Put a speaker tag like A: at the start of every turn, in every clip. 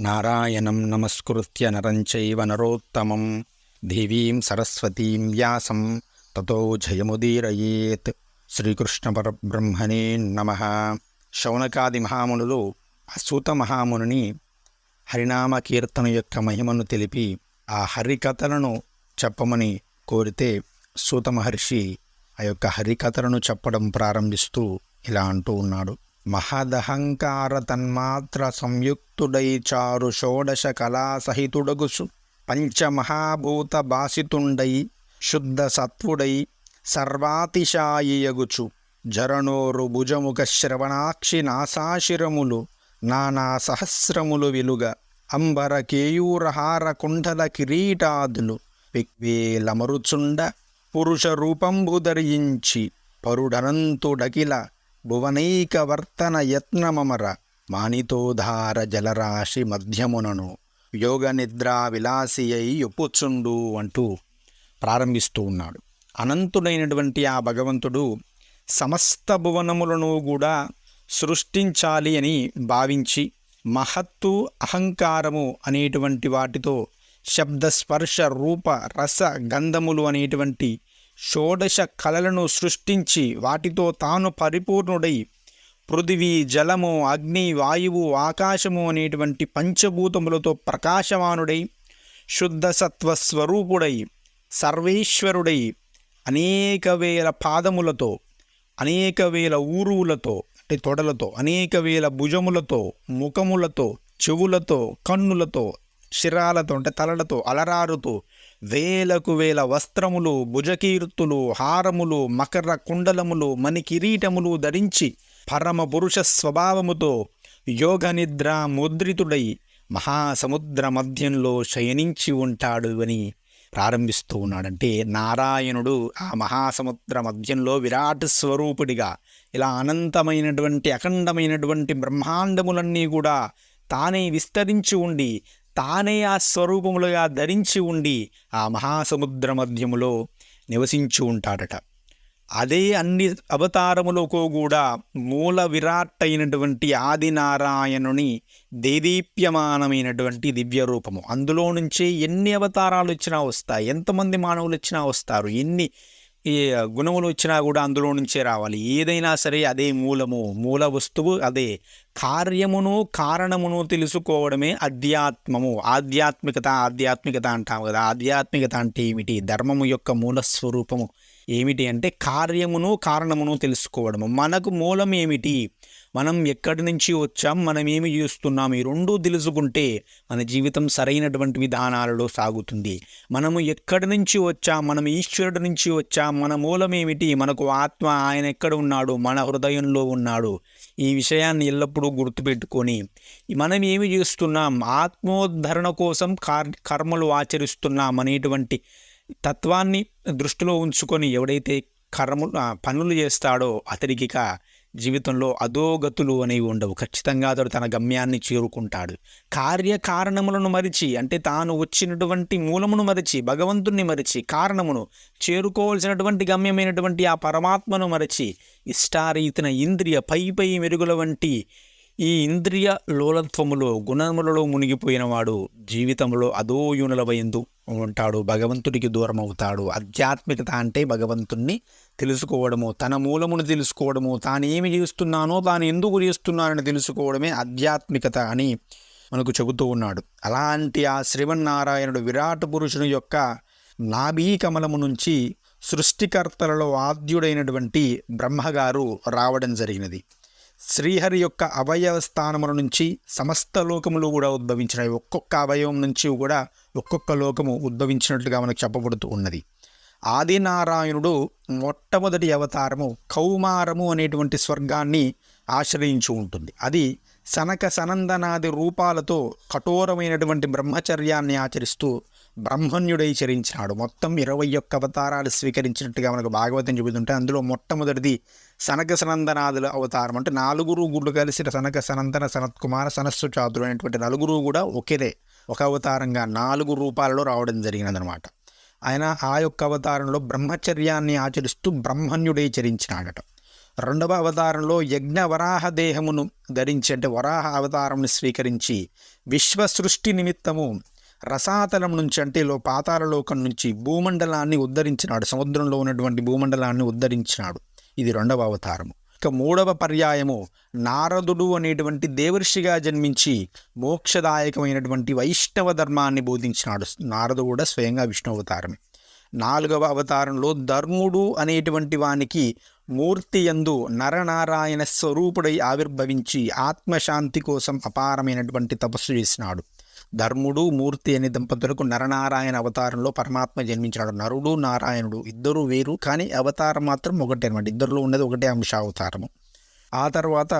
A: నారాయణం నమస్కృత్య నరంచైవ నరోత్తమం దేవీం సరస్వతీం వ్యాసం తతో జయముదీరయేత్ శ్రీకృష్ణపరబ్రహ్మణే నమ శౌనకాది మహామునులు అసూత మహామునిని హరినామ కీర్తన యొక్క మహిమను తెలిపి ఆ హరికథలను చెప్పమని కోరితే సూత మహర్షి ఆ యొక్క హరికథలను చెప్పడం ప్రారంభిస్తూ ఇలా అంటూ ఉన్నాడు। మహదహంకార తన్మాత్ర సంయుక్తుడై చారు షోడశ కళాసహితుడగుసు పంచమహాభూత భాసితుండై శుద్ధ సత్వుడై సర్వాతిశాయియగుచు. జరణోరు భుజముఖ శ్రవణాక్షి నాసాశిరములు నానా సహస్రములు వెలుగ. అంబర కేయూరహార కుండల కిరీటాదులు పిక్వేలమరుచుండ పురుష రూపంబు ధరించి పరుడనంతుడకిల భువనైకవర్తన యత్నమమర మానితోధార జలరాశి మధ్యమునను యోగ నిద్రా విలాసి అయి ఒప్పుచుండు అంటూ ప్రారంభిస్తూ ఉన్నాడు. అనంతుడైనటువంటి ఆ భగవంతుడు సమస్త భువనములను కూడా సృష్టించాలి అని భావించి మహత్తు అహంకారము అనేటువంటి వాటితో శబ్ద స్పర్శ రూప రస గంధములు అనేటువంటి షోడశ కళలను సృష్టించి వాటితో తాను పరిపూర్ణుడై. పృథివీ జలము అగ్ని వాయువు ఆకాశము అనేటువంటి పంచభూతములతో ప్రకాశమానుడై శుద్ధ సత్వ స్వరూపుడై సర్వేశ్వరుడై అనేక వేల పాదములతో అనేక వేల ఊరువులతో అంటే తొడలతో అనేక వేల భుజములతో ముఖములతో చెవులతో కన్నులతో శిరాలతో అంటే తలలతో అలరారుతూ వేలకు వేల వస్త్రములు భుజకీర్తులు హారములు మకర కుండలములు మణికిరీటములు ధరించి పరమ పురుష స్వభావముతో యోగ నిద్ర ముద్రితుడై మహాసముద్ర మధ్యంలో శయనించి ఉంటాడు అని ప్రారంభిస్తూ ఉన్నాడంటే నారాయణుడు ఆ మహాసముద్ర మధ్యంలో విరాట్ స్వరూపుడిగా ఇలా అనంతమైనటువంటి అఖండమైనటువంటి బ్రహ్మాండములన్నీ కూడా తానే విస్తరించి ఉండి తానే ఆ స్వరూపములుగా ధరించి ఉండి ఆ మహాసముద్ర మధ్యములో నివసించి ఉంటాడట. అదే అన్ని అవతారములకు కూడా మూల విరాట్ అయినటువంటి ఆదినారాయణుని దేదీప్యమానమైనటువంటి దివ్య రూపము అందులో నుంచే ఎన్ని అవతారాలు వచ్చినా వస్తాయి ఎంతమంది మానవులు వచ్చినా వస్తారు ఎన్ని ఈ గుణములు వచ్చినా కూడా అందులో నుంచే రావాలి. ఏదైనా సరే అదే మూలము మూల వస్తువు అదే కార్యమును కారణమును తెలుసుకోవడమే అధ్యాత్మము. ఆధ్యాత్మికత ఆధ్యాత్మికత అంటాము కదా. ఆధ్యాత్మికత అంటే ఏమిటి? ధర్మము యొక్క మూల స్వరూపము. ఏమిటి అంటే కార్యమును కారణమును తెలుసుకోవడము. మనకు మూలం ఏమిటి? మనం ఎక్కడి నుంచి వచ్చాం మనం ఏమి చేస్తున్నాం ఈ రెండూ తెలుసుకుంటే మన జీవితం సరైనటువంటి విధానాలలో సాగుతుంది. మనము ఎక్కడి నుంచి వచ్చాం మనం ఈశ్వరుడి నుంచి వచ్చాం మన మూలం ఏమిటి మనకు ఆత్మ ఆయన ఎక్కడ ఉన్నాడు మన హృదయంలో ఉన్నాడు ఈ విషయాన్ని ఎల్లప్పుడూ గుర్తుపెట్టుకొని మనం ఏమి చేస్తున్నాం ఆత్మోద్ధరణ కోసం కార్ కర్మలు ఆచరిస్తున్నాం అనేటువంటి తత్వాన్ని దృష్టిలో ఉంచుకొని ఎవడైతే కర్మలు పనులు చేస్తాడో అతడికిక జీవితంలో అధోగతులు అనేవి ఉండవు. ఖచ్చితంగా అతడు తన గమ్యాన్ని చేరుకుంటాడు. కార్యకారణములను మరిచి అంటే తాను వచ్చినటువంటి మూలమును మరిచి భగవంతుణ్ణి మరిచి కారణమును చేరుకోవాల్సినటువంటి గమ్యమైనటువంటి ఆ పరమాత్మను మరచి ఇష్టారీతిన ఇంద్రియ పై పై మెరుగుల వంటి ఈ ఇంద్రియ లోలత్వములో గుణములలో మునిగిపోయినవాడు జీవితంలో అధోయునులవైందు ఉంటాడు. భగవంతుడికి దూరం అవుతాడు ఆధ్యాత్మికత అంటే భగవంతుణ్ణి తెలుసుకోవడము తన మూలమును తెలుసుకోవడము. తాను ఏమి చేస్తున్నానో తాను ఎందుకు చేస్తున్నానని తెలుసుకోవడమే ఆధ్యాత్మికత అని మనకు చెబుతూ ఉన్నాడు. అలాంటి ఆ శ్రీవన్నారాయణుడు విరాట్ పురుషుని యొక్క నాభీ కమలము నుంచి సృష్టికర్తలలో ఆద్యుడైనటువంటి బ్రహ్మగారు రావడం జరిగినది. శ్రీహరి యొక్క అవయవ స్థానముల నుంచి సమస్త లోకములు కూడా ఉద్భవించినాయి ఒక్కొక్క అవయవం నుంచి కూడా ఒక్కొక్క లోకము ఉద్భవించినట్లుగా మనకు చెప్పబడుతూ ఉన్నది. ఆదినారాయణుడు మొట్టమొదటి అవతారము కౌమారము అనేటువంటి స్వర్గాన్ని ఆశ్రయించి ఉంటుంది. అది సనక సనందనాది రూపాలతో కఠోరమైనటువంటి బ్రహ్మచర్యాన్ని ఆచరిస్తూ బ్రహ్మణ్యుడై చరించినాడు. మొత్తం ఇరవై ఒక్క అవతారాలు స్వీకరించినట్టుగా మనకు భాగవతం చెబుతుంటే అందులో మొట్టమొదటిది సనక సనందనాదుల అవతారం. అంటే నాలుగురు గుళ్ళు కలిసి సనక సనందన సనత్కుమార సనస్సు చాతురు అనేటువంటి నలుగురు కూడా ఒకేదే. ఒక అవతారంగా నాలుగు రూపాలలో రావడం జరిగినదనమాట ఆయన ఆ యొక్క అవతారంలో బ్రహ్మచర్యాన్ని ఆచరిస్తూ బ్రహ్మణ్యుడై చరించినాడట. రెండవ అవతారంలో యజ్ఞ వరాహ దేహమును ధరించి అంటే వరాహ అవతారంను స్వీకరించి విశ్వ సృష్టి నిమిత్తము రసాతలం నుంచి అంటే లో పాతాళలోకం నుంచి భూమండలాన్ని ఉద్ధరించినాడు. సముద్రంలో ఉన్నటువంటి భూమండలాన్ని ఉద్ధరించినాడు. ఇది రెండవ అవతారము. ఇక మూడవ పర్యాయము నారదుడు అనేటువంటి దేవర్షిగా జన్మించి మోక్షదాయకమైనటువంటి వైష్ణవ ధర్మాన్ని బోధించినాడు. నారదు కూడా స్వయంగా విష్ణు అవతారమే. నాలుగవ అవతారంలో ధర్ముడు అనేటువంటి వానికి మూర్తి యందు నరనారాయణ స్వరూపుడై ఆవిర్భవించి ఆత్మశాంతి కోసం అపారమైనటువంటి తపస్సు చేసినాడు. ధర్ముడు మూర్తి అనే దంపతులకు నరనారాయణ అవతారంలో పరమాత్మ జన్మించాడు నరుడు నారాయణుడు ఇద్దరు వేరు కానీ అవతారం మాత్రం ఒకటే అనమాట ఇద్దరిలో ఉన్నది ఒకటే అంశ అవతారము. ఆ తర్వాత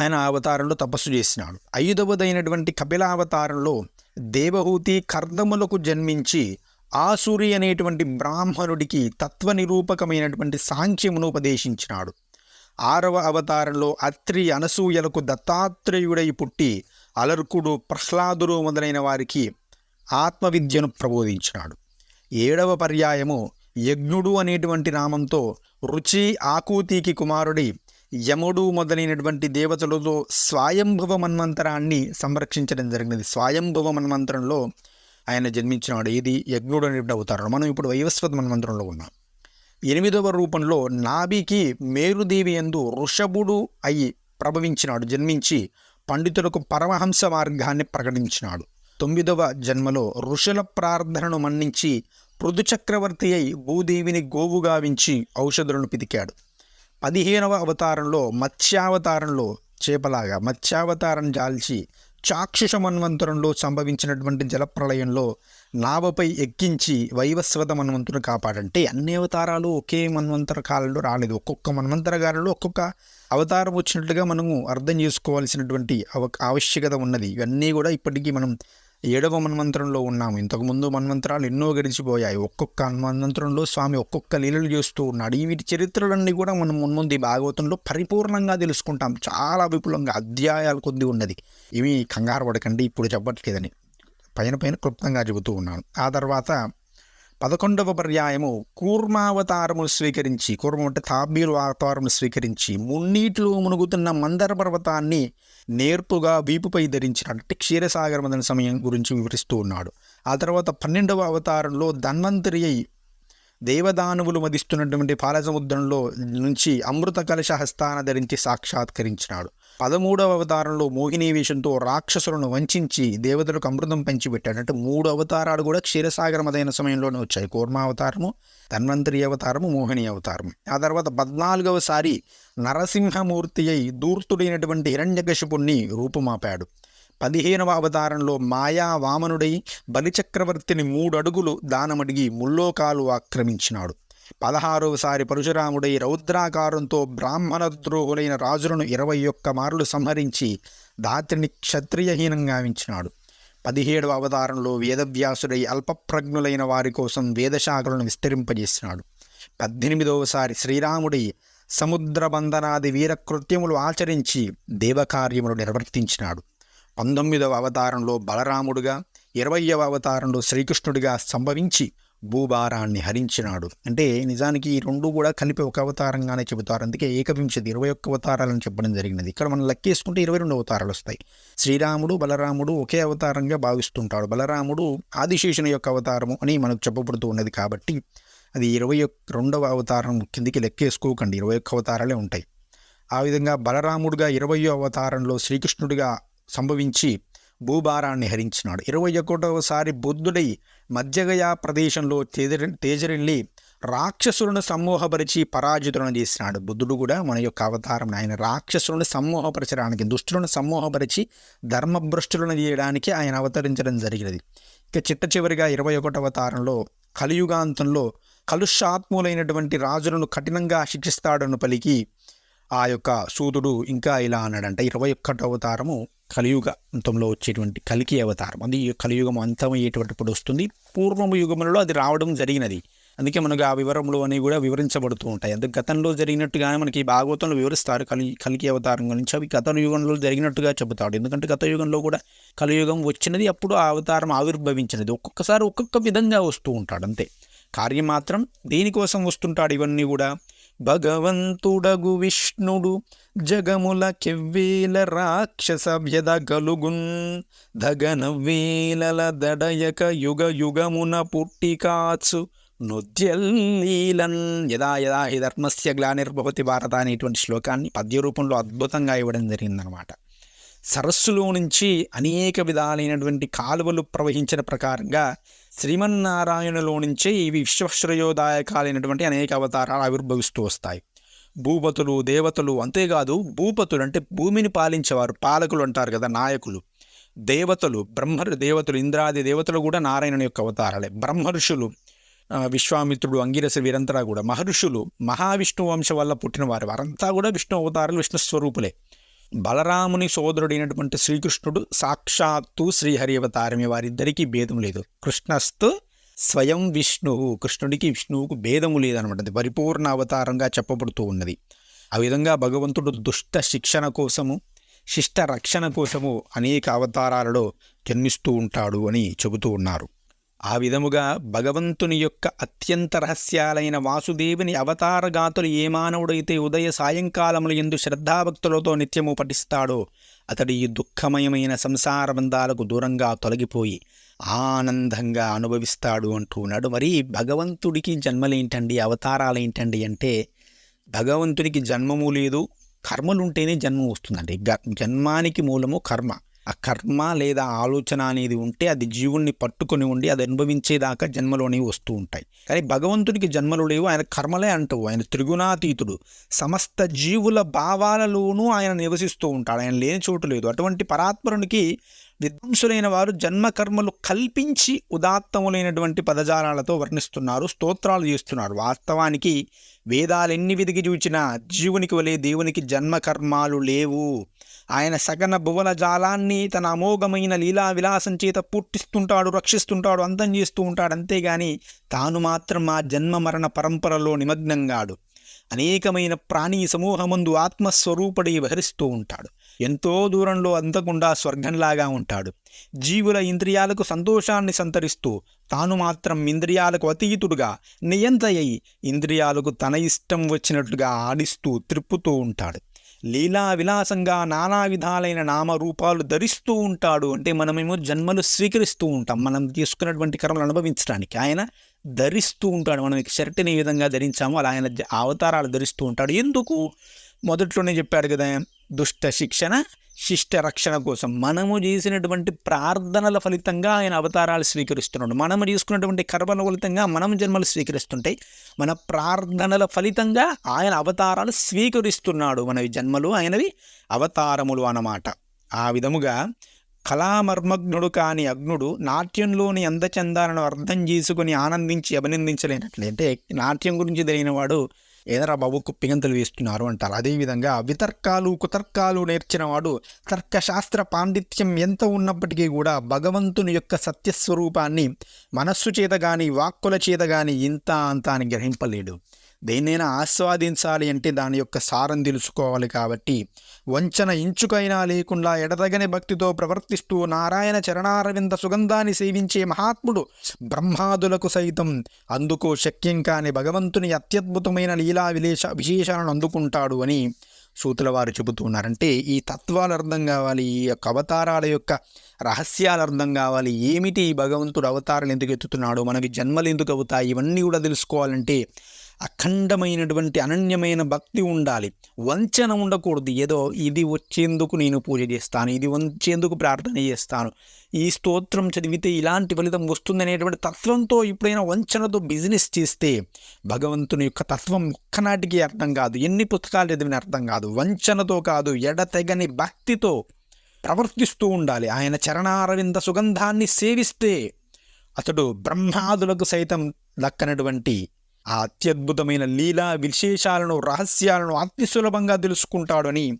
A: ఆయన అవతారంలో తపస్సు చేసినాడు. ఐదవదైనటువంటి కపిల అవతారంలో దేవహూతి కర్దములకు జన్మించి ఆసురి అనేటువంటి బ్రాహ్మణుడికి తత్వ నిరూపకమైనటువంటి సాంఖ్యమును ఉపదేశించినాడు. ఆరవ అవతారంలో అత్రి అనసూయలకు దత్తాత్రేయుడై పుట్టి అలర్కుడు ప్రహ్లాదుడు మొదలైన వారికి ఆత్మవిద్యను ప్రబోధించినాడు. ఏడవ పర్యాయము యజ్ఞుడు అనేటువంటి నామంతో రుచి ఆకూతికి కుమారుడి యముడు మొదలైనటువంటి దేవతలతో స్వయంభవ మన్వంతరాన్ని సంరక్షించడం జరిగినది. స్వయంభవ మన్వంతరంలో ఆయన జన్మించినాడు. ఇది యజ్ఞుడు అనేటువంటి అవతారం మనం ఇప్పుడు వైవస్వత మన్వంతరంలో ఉన్నాం. ఎనిమిదవ రూపంలో నాభికి మేరుదేవి ఎందు ఋషభుడు అయి ప్రభవించినాడు. జన్మించి పండితులకు పరమహంస మార్గాన్ని ప్రకటించినాడు. తొమ్మిదవ జన్మలో ఋషుల ప్రార్థనను మన్నించి పృథుచక్రవర్తి అయి భూదేవిని గోవుగావించి ఔషధులను పితికాడు. పదిహేనవ అవతారంలో మత్స్యావతారంలో చేపలాగా మత్స్యావతారం జాల్చి చాక్షుష మన్వంతరంలో సంభవించినటువంటి జలప్రళయంలో నావపై ఎక్కించి వైవస్వత మన్వంతుని కాపాడంటే అన్ని అవతారాలు ఒకే మన్వంతర కాలంలో రాలేదు. ఒక్కొక్క మన్వంతర కాలంలో ఒక్కొక్క అవతారం వచ్చినట్లుగా మనము అర్థం చేసుకోవాల్సినటువంటి అవ ఆవశ్యకత ఉన్నది. ఇవన్నీ కూడా ఇప్పటికీ మనం ఏడవ మన్వంతరంలో ఉన్నాము. ఇంతకుముందు మన్వంతరాలు ఎన్నో గడిచిపోయాయి. ఒక్కొక్క మన్వంతరంలో స్వామి ఒక్కొక్క లీలలు చేస్తూ ఉన్నాడు. ఈ వీటి చరిత్రలన్నీ కూడా మనం మున్ముందు ఈ భాగవతంలో పరిపూర్ణంగా తెలుసుకుంటాం. చాలా విపులంగా అధ్యాయాలు కొద్ది ఉన్నది. ఇవి కంగారు పడకండి. ఇప్పుడు చెప్పట్లేదని. పైన పైన క్లుప్తంగా చెబుతూ ఉన్నాను. ఆ తర్వాత పదకొండవ పర్యాయము కూర్మావతారము స్వీకరించి కూర్మం అంటే తాబీలు అవతారము స్వీకరించి మున్నీటిలో మునుగుతున్న మందర పర్వతాన్ని నేర్పుగా వీపుపై ధరించిన అంటే క్షీరసాగర మదన సమయం గురించి వివరిస్తూ ఉన్నాడు. ఆ తర్వాత పన్నెండవ అవతారంలో ధన్వంతరి అయి దేవదానువులు మదిస్తున్నటువంటి పాలసముద్రంలో నుంచి అమృత కలశ హస్తాన ధరించి సాక్షాత్కరించినాడు. పదమూడవ అవతారంలో మోహిని వేషంతో రాక్షసులను వంచించి దేవతలకు అమృతం పంచిపెట్టాడు అంటే మూడు అవతారాలు కూడా క్షీరసాగరమదైన సమయంలోనే వచ్చాయి. కూర్మావతారము ధన్వంతరి అవతారము మోహిని అవతారము. ఆ తర్వాత పద్నాలుగవసారి నరసింహమూర్తి అయి దూర్తుడైనటువంటి హిరణ్యకశిపుణ్ణి రూపుమాపాడు. పదిహేనవ అవతారంలో మాయా వామనుడై బలిచక్రవర్తిని మూడు అడుగులు దానమడిగి ముల్లోకాలు ఆక్రమించినాడు. పదహారవసారి పరశురాముడై రౌద్రాకారంతో బ్రాహ్మణ ద్రోహులైన రాజులను ఇరవై ఒక్క మార్లు సంహరించి దాత్రిని క్షత్రియహీనంగా ఉంచినాడు పదిహేడవ అవతారంలో వేదవ్యాసుడై అల్పప్రజ్ఞులైన వారి కోసం వేదశాఖలను విస్తరింపజేసినాడు. పద్దెనిమిదవసారి శ్రీరాముడై సముద్ర బంధనాది వీరకృత్యములు ఆచరించి దేవకార్యములు నిర్వర్తించినాడు. పంతొమ్మిదవ అవతారంలో బలరాముడుగా ఇరవయవ అవతారంలో శ్రీకృష్ణుడిగా సంభవించి భూభారాన్ని హరించినాడు. అంటే నిజానికి ఈ రెండు కూడా కలిపి ఒక అవతారంగానే చెబుతారు. అందుకే ఏకవింశతి ఇరవై ఒక్క అవతారాలను చెప్పడం జరిగినది. ఇక్కడ మనం లెక్కేసుకుంటే ఇరవై రెండు అవతారాలు వస్తాయి. శ్రీరాముడు బలరాముడు ఒకే అవతారంగా భావిస్తుంటాడు. బలరాముడు ఆదిశేషుని యొక్క అవతారము అని మనకు చెప్పబడుతూ ఉన్నది కాబట్టి అది ఇరవై రెండవ అవతారం కిందికి లెక్కేసుకోకండి ఇరవై ఒక్క అవతారాలే ఉంటాయి. ఆ విధంగా బలరాముడుగా ఇరవయో అవతారంలో శ్రీకృష్ణుడిగా సంభవించి భూభారాన్ని హరించినాడు. ఇరవై ఒకటవసారి బుద్ధుడై మధ్యగయా ప్రదేశంలో తేజరి తేజరిల్లి రాక్షసులను సమ్మోహపరిచి పరాజితులను చేసినాడు. బుద్ధుడు కూడా మన యొక్క అవతారం ఆయన రాక్షసులను సమ్మోహపరచడానికి దుష్టులను సమ్మోహపరిచి ధర్మభ్రష్టులను చేయడానికి ఆయన అవతరించడం జరిగినది. ఇక చిట్ట చివరిగా ఇరవై ఒకటవ తారంలో కలియుగాంతంలో కలుషాత్ములైనటువంటి రాజులను కఠినంగా శిక్షిస్తాడను పలికి ఆ యొక్క సూదుడు ఇంకా ఇలా అన్నాడంట. ఇరవై ఒక్కటో అవతారము కలియుగ అంతంలో వచ్చేటువంటి కలికి అవతారం. అది ఈ కలియుగం అంతమయ్యేటప్పుడు వస్తుంది. పూర్వము యుగములలో అది రావడం జరిగినది. అందుకే మనకు ఆ వివరములు అనేవి కూడా వివరించబడుతూ ఉంటాయి. అందుకే గతంలో జరిగినట్టుగానే మనకి భాగవతంలో వివరిస్తారు. కలి కలికి అవతారం గురించి అవి గత యుగంలో జరిగినట్టుగా చెబుతాడు. ఎందుకంటే గత యుగంలో కూడా కలియుగం వచ్చినది. అప్పుడు ఆ అవతారం ఆవిర్భవించినది. ఒక్కొక్కసారి ఒక్కొక్క విధంగా వస్తూ ఉంటాడు. అంతే. కార్యం మాత్రం దేనికోసం వస్తుంటాడు? ఇవన్నీ కూడా భగవంతుడగు విష్ణుడు జగముల కెవ్వేల రాక్షస వ్యధ గలుగున్ దగనవ్వేలల దడయక యుగ యుగమున పుట్టికాచు నృత్యలీలన్ యదా యదా హి ధర్మస్య గ్లానిర్భవతి భారత అనేటువంటి శ్లోకాన్ని పద్య రూపంలో అద్భుతంగా ఇవ్వడం జరిగిందనమాట సరస్సులో నుంచి అనేక విధాలైనటువంటి కాలువలు ప్రవహించిన ప్రకారంగా శ్రీమన్నారాయణలో నుంచే ఇవి విశ్వశ్రయోదాయకాలైనటువంటి అనేక అవతారాలు ఆవిర్భవిస్తూ వస్తాయి. భూపతులు దేవతలు అంతేకాదు భూపతులు అంటే భూమిని పాలించేవారు పాలకులు అంటారు కదా నాయకులు. దేవతలు బ్రహ్మ దేవతలు ఇంద్రాది దేవతలు కూడా నారాయణుని యొక్క అవతారాలే. బ్రహ్మర్షులు విశ్వామిత్రుడు అంగిరస వీరంతా కూడా. మహర్షులు మహావిష్ణు వంశం వల్ల పుట్టినవారు. వారంతా కూడా విష్ణు అవతారాలు విష్ణు స్వరూపులే. బలరాముని సోదరుడైనటువంటి శ్రీకృష్ణుడు సాక్షాత్తు శ్రీహరి అవతారమే వారిద్దరికీ భేదం లేదు. కృష్ణస్తు స్వయం విష్ణువు. కృష్ణుడికి విష్ణువుకు భేదము లేదనమాట అది పరిపూర్ణ అవతారంగా చెప్పబడుతూ ఉన్నది. ఆ విధంగా భగవంతుడు దుష్ట శిక్షణ కోసము శిష్ట రక్షణ కోసము అనేక అవతారాలలో జన్మిస్తూ ఉంటాడు అని చెబుతూ ఉన్నారు. ఆ విధముగా భగవంతుని యొక్క అత్యంత రహస్యాలైన వాసుదేవుని అవతారగాతులు ఏ మానవుడైతే ఉదయ సాయంకాలముల ఎందు శ్రద్ధాభక్తులతో నిత్యము పఠిస్తాడో అతడు ఈ దుఃఖమయమైన సంసార బంధాలకు దూరంగా తొలగిపోయి ఆనందంగా అనుభవిస్తాడు అంటున్నాడు మరి భగవంతుడికి జన్మలేంటండి? అవతారాలేంటండి అంటే భగవంతుడికి జన్మము లేదు కర్మలుంటేనే జన్మ వస్తుందండి. జన్మానికి మూలము కర్మ. ఆ కర్మ లేదా ఆలోచన అనేది ఉంటే అది జీవుణ్ణి పట్టుకొని ఉండి అది అనుభవించేదాకా జన్మలోనే వస్తూ ఉంటాయి. కానీ భగవంతుడికి జన్మలు లేవు ఆయన కర్మలే అంటూ ఆయన త్రిగుణాతీతుడు. సమస్త జీవుల భావాలలోనూ ఆయన నివసిస్తూ ఉంటాడు. ఆయన లేని చోటు లేదు. అటువంటి పరాత్మరునికి విద్వాంసులైన వారు జన్మకర్మలు కల్పించి ఉదాత్తములైనటువంటి పదజాలాలతో వర్ణిస్తున్నారు స్తోత్రాలు చేస్తున్నారు. వాస్తవానికి వేదాలెన్ని వెదిగి చూచినా జీవునికి వలె దేవునికి జన్మ కర్మాలు లేవు. ఆయన సగన భువన జాలాన్ని తన అమోఘమైన లీలా విలాసం చేత పుట్టిస్తుంటాడు రక్షిస్తుంటాడు అంతం చేస్తూ ఉంటాడు. అంతేగాని తాను మాత్రం ఆ జన్మ మరణ పరంపరలో నిమగ్నంగాడు. అనేకమైన ప్రాణీ సమూహమందు ఆత్మస్వరూపుడై విహరిస్తూ ఉంటాడు. ఎంతో దూరంలో అందకుండా స్వర్గంలాగా ఉంటాడు. జీవుల ఇంద్రియాలకు సంతోషాన్ని సంతరిస్తూ తాను మాత్రం ఇంద్రియాలకు అతీతుడుగా నియంతయ్యి ఇంద్రియాలకు తన ఇష్టం వచ్చినట్లుగా ఆడిస్తూ త్రిప్పుతూ ఉంటాడు. లీలా విలాసంగా నానా విధాలైన నామరూపాలు ధరిస్తూ ఉంటాడు అంటే మనమేమో జన్మలు స్వీకరిస్తూ ఉంటాం. మనం తీసుకున్నటువంటి కర్మలు అనుభవించడానికి ఆయన ధరిస్తూ ఉంటాడు. మనం షర్ట్ని ఏ విధంగా ధరించామో అలా ఆయన అవతారాలు ధరిస్తూ ఉంటాడు. ఎందుకు? మొదట్లోనే చెప్పాడు కదా దుష్ట శిక్షణ శిష్ట రక్షణ కోసం. మనము చేసినటువంటి ప్రార్థనల ఫలితంగా ఆయన అవతారాలు స్వీకరిస్తున్నాడు. మనము చేసుకున్నటువంటి కర్మల ఫలితంగా మనం జన్మలు స్వీకరిస్తుంటాయి మన ప్రార్థనల ఫలితంగా ఆయన అవతారాలు స్వీకరిస్తున్నాడు మనవి జన్మలు ఆయనవి అవతారములు అన్నమాట. ఆ విధముగా కళామర్మగ్నుడు కాని అగ్నుడు నాట్యంలోని అందచందాలను అర్థం చేసుకుని ఆనందించి అభినందించలేనట్లయితే నాట్యం గురించి తెలియని వాడు ఏదరా బాబు కుప్పిగంతలు వేస్తున్నారు అంటారు. అదేవిధంగా వితర్కాలు కుతర్కాలు నేర్చినవాడు తర్కశాస్త్ర పాండిత్యం ఎంత ఉన్నప్పటికీ కూడా భగవంతుని యొక్క సత్యస్వరూపాన్ని మనస్సు చేత కానీ వాక్కుల చేత కానీ ఇంత అంత అని గ్రహింపలేడు. దేన్నైనా ఆస్వాదించాలి అంటే దాని యొక్క సారం తెలుసుకోవాలి కాబట్టి వంచన ఇంచుకైనా లేకుండా ఎడతగని భక్తితో ప్రవర్తిస్తూ నారాయణ చరణారవింద సుగంధాన్ని సేవించే మహాత్ముడు బ్రహ్మాదులకు సైతం అందుకో శక్యం కాని భగవంతుని అత్యద్భుతమైన లీలా విలేష విశేషాలను అందుకుంటాడు అని సూతుల వారు చెబుతున్నారంటే ఈ తత్వాలు అర్థం కావాలి ఈ యొక్క అవతారాల యొక్క రహస్యాలు అర్థం కావాలి ఏమిటి ఈ భగవంతుడు అవతారాలు ఎందుకు ఎత్తుతున్నాడు మనకి జన్మలు ఎందుకు అవుతాయి ఇవన్నీ కూడా తెలుసుకోవాలంటే అఖండమైనటువంటి అనన్యమైన భక్తి ఉండాలి. వంచన ఉండకూడదు. ఏదో ఇది వచ్చేందుకు నేను పూజ చేస్తాను ఇది వచ్చేందుకు ప్రార్థన చేస్తాను ఈ స్తోత్రం చదివితే ఇలాంటి ఫలితం వస్తుందనేటువంటి తత్వంతో ఎప్పుడైనా వంచనతో బిజినెస్ చేస్తే భగవంతుని యొక్క తత్వం ఒక్కనాటికి అర్థం కాదు. ఎన్ని పుస్తకాలు చదివిన అర్థం కాదు. వంచనతో కాదు ఎడతెగని భక్తితో ప్రవర్తిస్తూ ఉండాలి. ఆయన చరణారవింద సుగంధాన్ని సేవిస్తే అతడు బ్రహ్మాదులకు సైతం దక్కనటువంటి ఆ అత్యద్భుతమైన లీలా విశేషాలను రహస్యాలను అతి సులభంగా తెలుసుకుంటాడని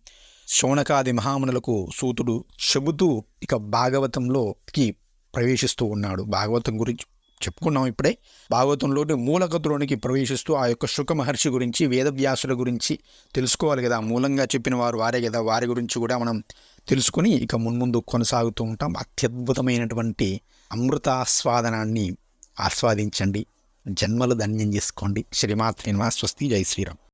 A: శౌనకాది మహామునులకు సూతుడు చెబుతూ ఇక భాగవతంలోకి ప్రవేశిస్తూ ఉన్నాడు. భాగవతం గురించి చెప్పుకున్నాం ఇప్పుడే. భాగవతంలోని మూలకథలోనికి ప్రవేశిస్తూ ఆ యొక్క శుక మహర్షి గురించి వేదవ్యాసుల గురించి తెలుసుకోవాలి కదా. మూలంగా చెప్పిన వారు వారే కదా. వారి గురించి కూడా మనం తెలుసుకుని ఇక మున్ముందు కొనసాగుతూ ఉంటాం. అత్యద్భుతమైనటువంటి అమృతాస్వాదనాన్ని ఆస్వాదించండి. జన్మలు ధన్యం చేసుకోండి. శ్రీమాత్రి స్వస్తి. జై శ్రీరామ్.